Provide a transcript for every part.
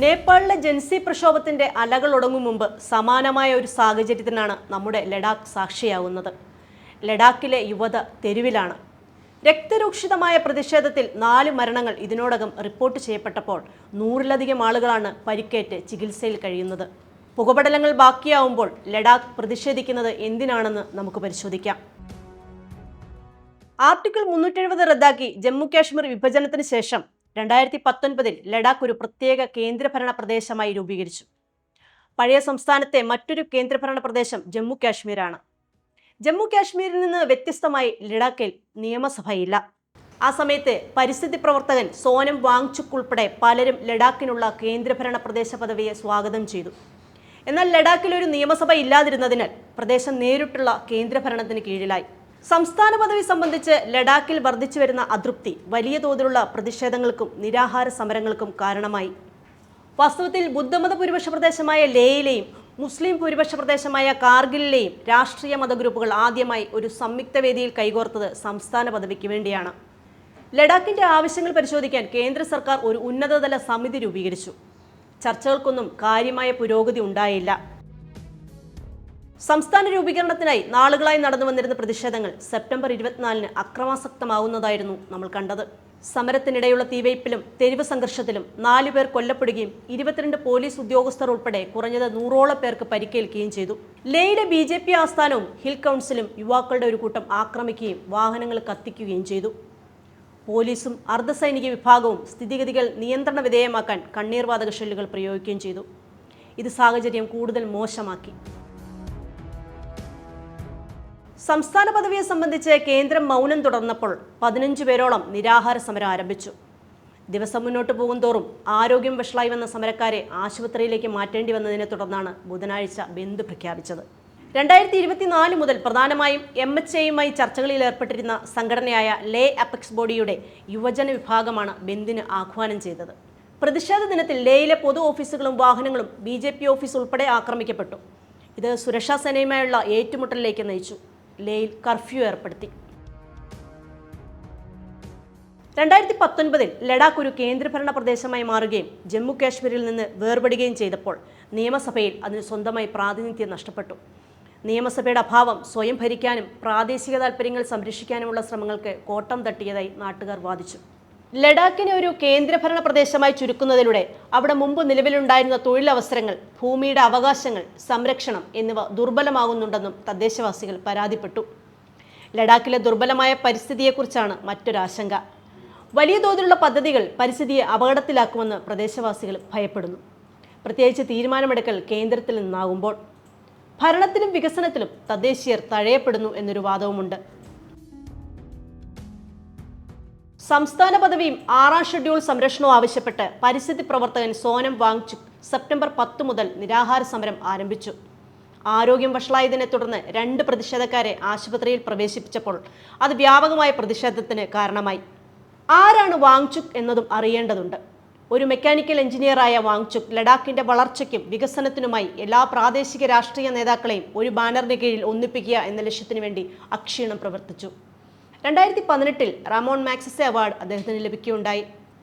നേപ്പാളിലെ ജൻസി പ്രക്ഷോഭത്തിന്റെ അലകൾ ഒടങ്ങും മുമ്പ് സമാനമായ ഒരു സാഹചര്യത്തിനാണ് നമ്മുടെ ലഡാക്ക് സാക്ഷിയാവുന്നത്. ലഡാക്കിലെ യുവത തെരുവിലാണ്. രക്തരൂക്ഷിതമായ പ്രതിഷേധത്തിൽ നാല് മരണങ്ങൾ ഇതിനോടകം റിപ്പോർട്ട് ചെയ്യപ്പെട്ടപ്പോൾ നൂറിലധികം ആളുകളാണ് പരിക്കേറ്റ് ചികിത്സയിൽ കഴിയുന്നത്. പുകപടലങ്ങൾ ബാക്കിയാവുമ്പോൾ ലഡാക്ക് പ്രതിഷേധിക്കുന്നത് എന്തിനാണെന്ന് നമുക്ക് പരിശോധിക്കാം. ആർട്ടിക്കിൾ മുന്നൂറ്റെഴുപത് റദ്ദാക്കി ജമ്മു കാശ്മീർ വിഭജനത്തിന് ശേഷം രണ്ടായിരത്തി പത്തൊൻപതിൽ ലഡാക്ക് ഒരു പ്രത്യേക കേന്ദ്രഭരണ പ്രദേശമായി രൂപീകരിച്ചു. പഴയ സംസ്ഥാനത്തെ മറ്റൊരു കേന്ദ്രഭരണ പ്രദേശം ജമ്മു കാശ്മീരാണ്. ജമ്മു കാശ്മീരിൽ നിന്ന് വ്യത്യസ്തമായി ലഡാക്കിൽ നിയമസഭയില്ല. ആ സമയത്ത് പരിസ്ഥിതി പ്രവർത്തകൻ സോനം വാങ്ചുക് ഉൾപ്പെടെ പലരും ലഡാക്കിനുള്ള കേന്ദ്രഭരണ പ്രദേശ പദവിയെ സ്വാഗതം ചെയ്തു. എന്നാൽ ലഡാക്കിൽ ഒരു നിയമസഭ ഇല്ലാതിരുന്നതിനാൽ പ്രദേശം നേരിട്ടുള്ള കേന്ദ്രഭരണത്തിന് കീഴിലായി. സംസ്ഥാന പദവി സംബന്ധിച്ച് ലഡാക്കിൽ വർദ്ധിച്ചു വരുന്ന അതൃപ്തി വലിയ തോതിലുള്ള പ്രതിഷേധങ്ങൾക്കും നിരാഹാര സമരങ്ങൾക്കും കാരണമായി. വാസ്തവത്തിൽ ബുദ്ധമത ഭൂരിപക്ഷ പ്രദേശമായ ലേയിലെയും മുസ്ലിം ഭൂരിപക്ഷ പ്രദേശമായ കാർഗിലിലെയും രാഷ്ട്രീയ മതഗ്രൂപ്പുകൾ ആദ്യമായി ഒരു സംയുക്ത വേദിയിൽ കൈകോർത്തത് സംസ്ഥാന പദവിക്ക് വേണ്ടിയാണ്. ലഡാക്കിന്റെ ആവശ്യങ്ങൾ പരിശോധിക്കാൻ കേന്ദ്ര സർക്കാർ ഒരു ഉന്നതതല സമിതി രൂപീകരിച്ചു. ചർച്ചകൾക്കൊന്നും കാര്യമായ പുരോഗതി ഉണ്ടായില്ല. സംസ്ഥാന രൂപീകരണത്തിനായി നാളുകളായി നടന്നു വന്നിരുന്ന പ്രതിഷേധങ്ങൾ സെപ്റ്റംബർ ഇരുപത്തിനാലിന് അക്രമാസക്തമാവുന്നതായിരുന്നു നമ്മൾ കണ്ടത്. സമരത്തിനിടെയുള്ള തീവയ്പിലും തെരുവ് സംഘർഷത്തിലും നാലു പേർ കൊല്ലപ്പെടുകയും ഇരുപത്തിരണ്ട് പോലീസ് ഉദ്യോഗസ്ഥർ ഉൾപ്പെടെ കുറഞ്ഞത് നൂറോളം പേർക്ക് പരിക്കേൽക്കുകയും ചെയ്തു. ലേയിലെ ബി ജെ പി ആസ്ഥാനവും ഹിൽ കൗൺസിലും യുവാക്കളുടെ ഒരു കൂട്ടം ആക്രമിക്കുകയും വാഹനങ്ങൾ കത്തിക്കുകയും ചെയ്തു. പോലീസും അർദ്ധസൈനിക വിഭാഗവും സ്ഥിതിഗതികൾ നിയന്ത്രണ വിധേയമാക്കാൻ കണ്ണീർവാതക ഷെല്ലുകൾ പ്രയോഗിക്കുകയും ചെയ്തു. ഇത് സാഹചര്യം കൂടുതൽ മോശമാക്കി. സംസ്ഥാന പദവിയെ സംബന്ധിച്ച് കേന്ദ്രം മൗനം തുടർന്നപ്പോൾ പതിനഞ്ച് പേരോളം നിരാഹാര സമരം ആരംഭിച്ചു. ദിവസം മുന്നോട്ട് പോകും തോറും ആരോഗ്യം വഷളായി വന്ന സമരക്കാരെ ആശുപത്രിയിലേക്ക് മാറ്റേണ്ടി വന്നതിനെ തുടർന്നാണ് ബുധനാഴ്ച ബന്ദ് പ്രഖ്യാപിച്ചത്. രണ്ടായിരത്തി ഇരുപത്തിനാല് മുതൽ പ്രധാനമായും എം എച്ച് എയുമായി ചർച്ചകളിൽ ഏർപ്പെട്ടിരുന്ന സംഘടനയായ ലേ അപെക്സ് ബോഡിയുടെ യുവജന വിഭാഗമാണ് ബന്ദിന് ആഹ്വാനം ചെയ്തത്. പ്രതിഷേധ ദിനത്തിൽ ലേയിലെ പൊതു ഓഫീസുകളും വാഹനങ്ങളും ബി ഓഫീസ് ഉൾപ്പെടെ ആക്രമിക്കപ്പെട്ടു. ഇത് സുരക്ഷാ സേനയുമായുള്ള ഏറ്റുമുട്ടലിലേക്ക് നയിച്ചു. ലേയിൽ കർഫ്യൂ ഏർപ്പെടുത്തി. രണ്ടായിരത്തി പത്തൊൻപതിൽ ലഡാക്ക് ഒരു കേന്ദ്രഭരണ പ്രദേശമായി മാറുകയും ജമ്മു കാശ്മീരിൽ നിന്ന് വേർപെടുകയും ചെയ്തപ്പോൾ നിയമസഭയിൽ അതിന് സ്വന്തമായി പ്രാതിനിധ്യം നഷ്ടപ്പെട്ടു. നിയമസഭയുടെ അഭാവം സ്വയം ഭരിക്കാനും പ്രാദേശിക താൽപ്പര്യങ്ങൾ സംരക്ഷിക്കാനുമുള്ള ശ്രമങ്ങൾക്ക് കോട്ടം തട്ടിയതായി നാട്ടുകാർ വാദിച്ചു. ലഡാക്കിനെ ഒരു കേന്ദ്രഭരണ പ്രദേശമായി ചുരുക്കുന്നതിലൂടെ അവിടെ മുമ്പ് നിലവിലുണ്ടായിരുന്ന തൊഴിലവസരങ്ങൾ ഭൂമിയുടെ അവകാശങ്ങൾ സംരക്ഷണം എന്നിവ ദുർബലമാകുന്നുണ്ടെന്നും തദ്ദേശവാസികൾ പരാതിപ്പെട്ടു. ലഡാക്കിലെ ദുർബലമായ പരിസ്ഥിതിയെക്കുറിച്ചാണ് മറ്റൊരാശങ്ക വലിയ തോതിലുള്ള പദ്ധതികൾ പരിസ്ഥിതിയെ അപകടത്തിലാക്കുമെന്ന് പ്രദേശവാസികൾ ഭയപ്പെടുന്നു. പ്രത്യേകിച്ച് തീരുമാനമെടുക്കൽ കേന്ദ്രത്തിൽ നിന്നാകുമ്പോൾ ഭരണത്തിലും വികസനത്തിലും തദ്ദേശീയർ തഴയപ്പെടുന്നു എന്നൊരു വാദവുമുണ്ട്. സംസ്ഥാന പദവിയും ആറാം ഷെഡ്യൂൾ സംരക്ഷണവും ആവശ്യപ്പെട്ട് പരിസ്ഥിതി പ്രവർത്തകൻ സോനം വാങ്ചുക് സെപ്റ്റംബർ പത്ത് മുതൽ നിരാഹാര സമരം ആരംഭിച്ചു. ആരോഗ്യം വഷളായതിനെ തുടർന്ന് രണ്ട് പ്രതിഷേധക്കാരെ ആശുപത്രിയിൽ പ്രവേശിപ്പിച്ചപ്പോൾ അത് വ്യാപകമായ പ്രതിഷേധത്തിന് കാരണമായി. ആരാണ് വാങ്ചുക് എന്നതും അറിയേണ്ടതുണ്ട്. ഒരു മെക്കാനിക്കൽ എഞ്ചിനീയറായ വാങ്ചുക് ലഡാക്കിന്റെ വളർച്ചയ്ക്കും വികസനത്തിനുമായി എല്ലാ പ്രാദേശിക രാഷ്ട്രീയ നേതാക്കളെയും ഒരു ബാനറിന് കീഴിൽ ഒന്നിപ്പിക്കുക എന്ന ലക്ഷ്യത്തിനു വേണ്ടി അക്ഷീണം പ്രവർത്തിച്ചു. രണ്ടായിരത്തി പതിനെട്ടിൽ റാമോൺ മാക്സസെ അവാർഡ് അദ്ദേഹത്തിന് ലഭിക്കുകയുണ്ടായി.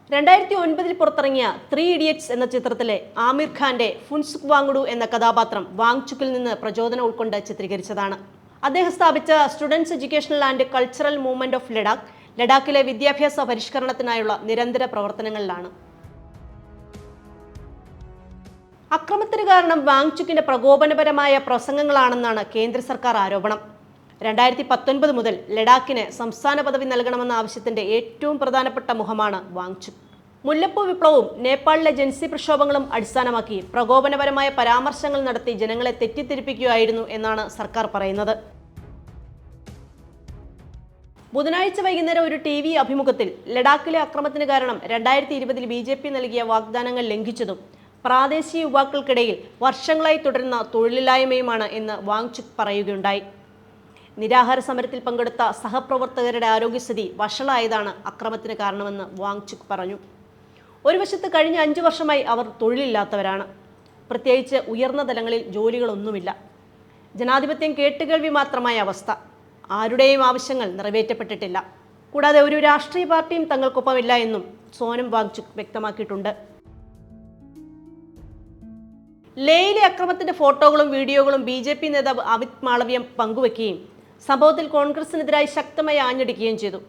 രണ്ടായിരത്തി ഒൻപതിൽ പുറത്തിറങ്ങിയ ത്രീ ഇഡിയറ്റ്സ് എന്ന ചിത്രത്തിലെ ആമിർ ഖാന്റെ ഫുൻസുക് വാങ്ഡു എന്ന കഥാപാത്രം വാങ്ചുക്കിൽ നിന്ന് പ്രചോദനം ഉൾക്കൊണ്ട് ചിത്രീകരിച്ചതാണ്. അദ്ദേഹം സ്ഥാപിച്ച students educational and cultural movement of Ladakh ലഡാക്കിലെ വിദ്യാഭ്യാസ പരിഷ്കരണത്തിനായുള്ള നിരന്തര പ്രവർത്തനങ്ങളിലാണ്. അക്രമത്തിന് കാരണം വാങ്ചുക്കിന്റെ പ്രകോപനപരമായ പ്രസംഗങ്ങളാണെന്നാണ് കേന്ദ്ര സർക്കാർ ആരോപണം. രണ്ടായിരത്തി പത്തൊൻപത് മുതൽ ലഡാക്കിന് സംസ്ഥാന പദവി നൽകണമെന്ന ആവശ്യത്തിന്റെ ഏറ്റവും പ്രധാനപ്പെട്ട മുഖമാണ് വാങ്ചു. മുല്ലപ്പൂ വിപ്ലവവും നേപ്പാളിലെ ജൻസി പ്രക്ഷോഭങ്ങളും അടിസ്ഥാനമാക്കി പ്രകോപനപരമായ പരാമർശങ്ങൾ നടത്തി ജനങ്ങളെ തെറ്റിദ്ധരിപ്പിക്കുകയായിരുന്നു എന്നാണ് സർക്കാർ പറയുന്നത്. ബുധനാഴ്ച വൈകുന്നേരം ഒരു ടി വി അഭിമുഖത്തിൽ ലഡാക്കിലെ അക്രമത്തിന് കാരണം രണ്ടായിരത്തി ഇരുപതിൽ ബി ജെ പി നൽകിയ വാഗ്ദാനങ്ങൾ ലംഘിച്ചതും പ്രാദേശിക യുവാക്കൾക്കിടയിൽ വർഷങ്ങളായി തുടരുന്ന തൊഴിലില്ലായ്മയുമാണ് എന്ന് വാങ്ചുക് പറയുകയുണ്ടായി. നിരാഹാര സമരത്തിൽ പങ്കെടുത്ത സഹപ്രവർത്തകരുടെ ആരോഗ്യസ്ഥിതി വഷളായതാണ് അക്രമത്തിന് കാരണമെന്ന് വാങ്ചുക് പറഞ്ഞു. ഒരു വശത്ത് കഴിഞ്ഞ അഞ്ചു വർഷമായി അവർ തൊഴിലില്ലാത്തവരാണ്. പ്രത്യേകിച്ച് ഉയർന്ന തലങ്ങളിൽ ജോലികളൊന്നുമില്ല. ജനാധിപത്യം കേട്ടുകേൾവി മാത്രമായ അവസ്ഥ. ആരുടെയും ആവശ്യങ്ങൾ നിറവേറ്റപ്പെട്ടിട്ടില്ല. കൂടാതെ ഒരു രാഷ്ട്രീയ പാർട്ടിയും തങ്ങൾക്കൊപ്പമില്ല എന്നും സോനം വാങ്ചുക് വ്യക്തമാക്കിയിട്ടുണ്ട്. ലേയിലെ അക്രമത്തിന്റെ ഫോട്ടോകളും വീഡിയോകളും ബി ജെ പി നേതാവ് അമിത് മാളവ്യം പങ്കുവെക്കുകയും സംഭവത്തിൽ കോൺഗ്രസിനെതിരായി ശക്തമായി ആഞ്ഞടിക്കുകയും ചെയ്തു.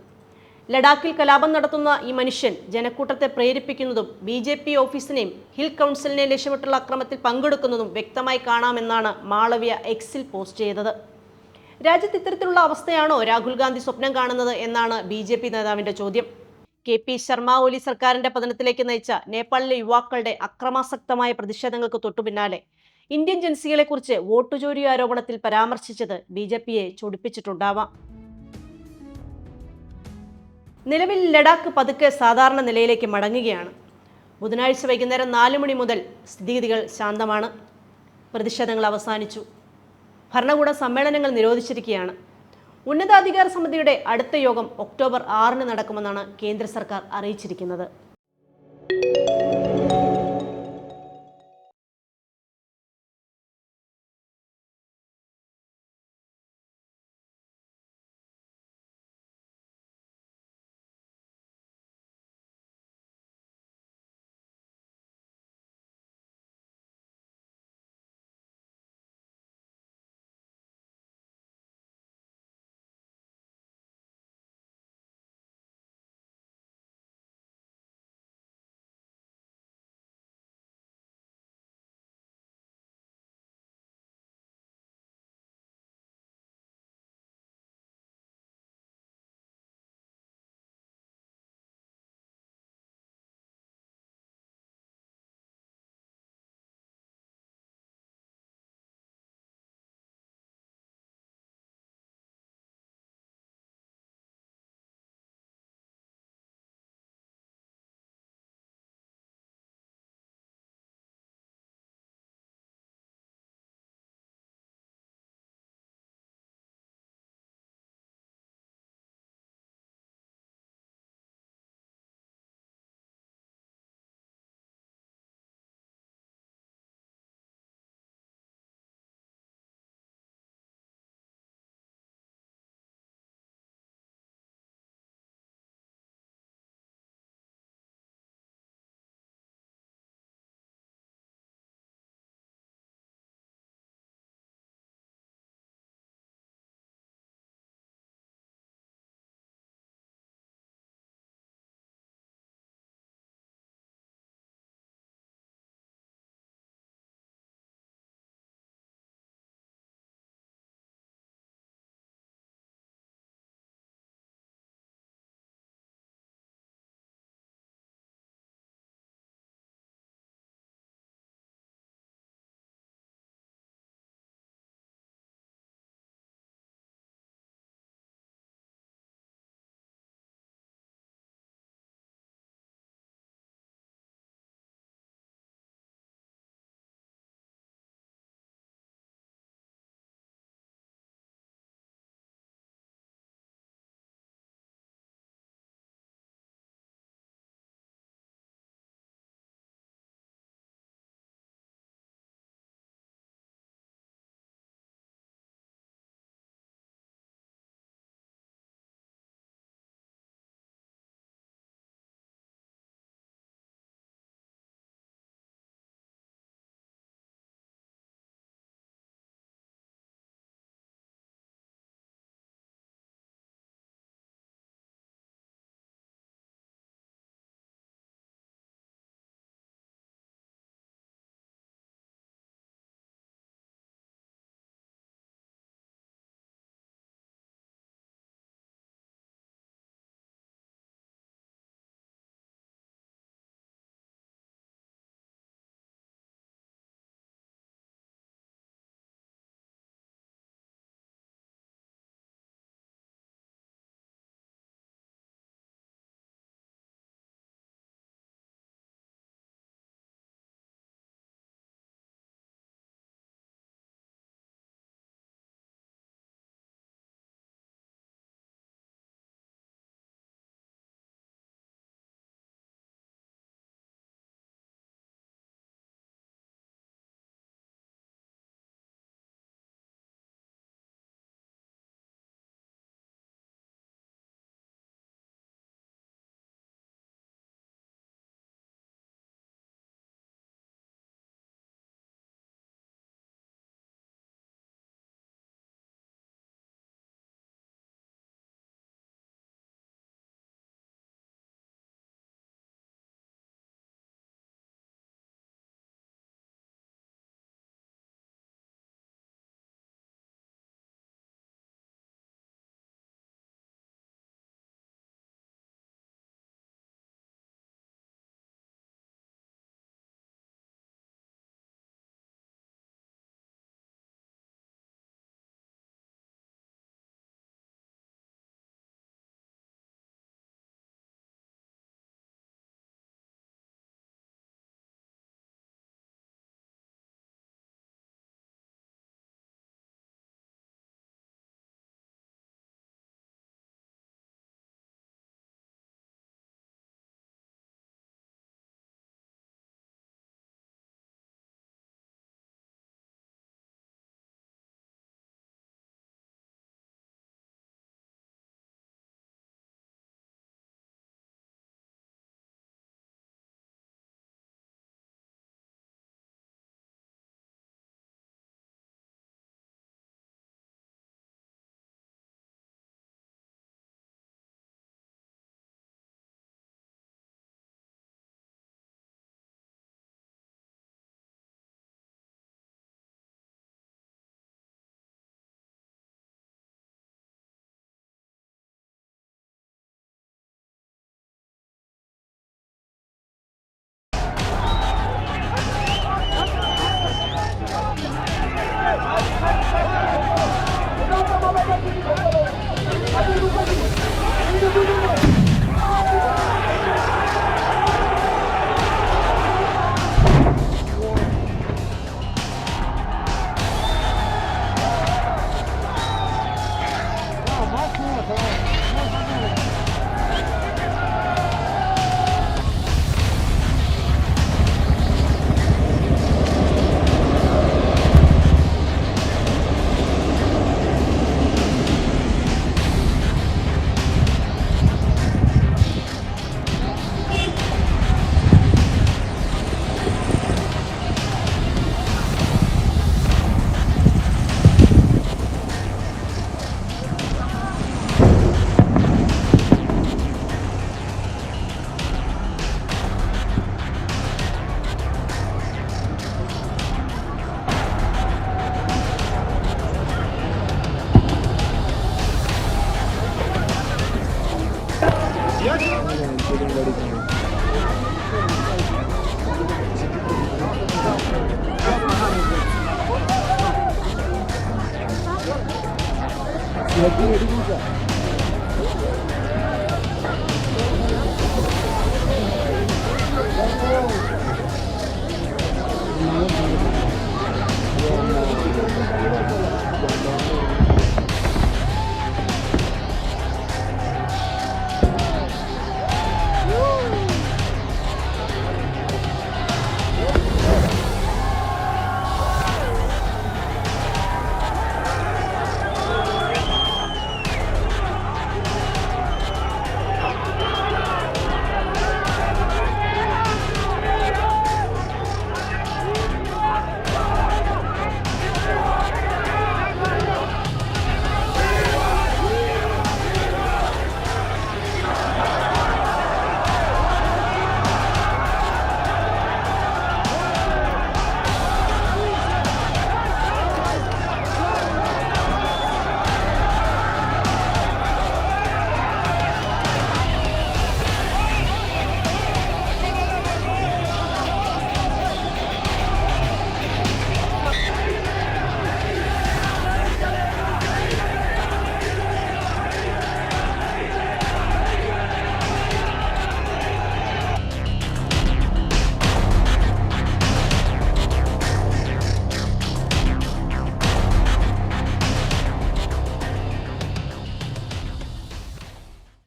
ലഡാക്കിൽ കലാപം നടത്തുന്ന ഈ മനുഷ്യൻ ജനക്കൂട്ടത്തെ പ്രേരിപ്പിക്കുന്നതും ബി ജെ പി ഓഫീസിനെയും ഹിൽ കൗൺസിലിനെ ലക്ഷ്യമിട്ടുള്ള അക്രമത്തിൽ പങ്കെടുക്കുന്നതും വ്യക്തമായി കാണാമെന്നാണ് മാളവ്യ എക്സിൽ പോസ്റ്റ് ചെയ്തത്. രാജ്യത്ത് ഇത്തരത്തിലുള്ള അവസ്ഥയാണോ രാഹുൽ ഗാന്ധി സ്വപ്നം കാണുന്നത് എന്നാണ് ബി ജെ പി നേതാവിന്റെ ചോദ്യം. കെ പി ശർമ്മ ഒലി സർക്കാരിന്റെ പതനത്തിലേക്ക് നയിച്ച നേപ്പാളിലെ യുവാക്കളുടെ അക്രമാസക്തമായ പ്രതിഷേധങ്ങൾക്ക് തൊട്ടുപിന്നാലെ ഇന്ത്യൻ ജൻസികളെക്കുറിച്ച് വോട്ടുചോരി ആരോപണത്തിൽ പരാമർശിച്ചത് ബി ജെ പിയെ ചൊടിപ്പിച്ചിട്ടുണ്ടാവാം. നിലവിൽ ലഡാക്ക് പതുക്കെ സാധാരണ നിലയിലേക്ക് മടങ്ങുകയാണ്. ബുധനാഴ്ച വൈകുന്നേരം നാല് മണി മുതൽ സ്ഥിതിഗതികൾ ശാന്തമാണ്. പ്രതിഷേധങ്ങൾ അവസാനിച്ചു. ഭരണകൂട സമ്മേളനങ്ങൾ നിരോധിച്ചിരിക്കുകയാണ്. ഉന്നതാധികാര സമിതിയുടെ അടുത്ത യോഗം ഒക്ടോബർ ആറിന് നടക്കുമെന്നാണ് കേന്ദ്ര സർക്കാർ അറിയിച്ചിരിക്കുന്നത്.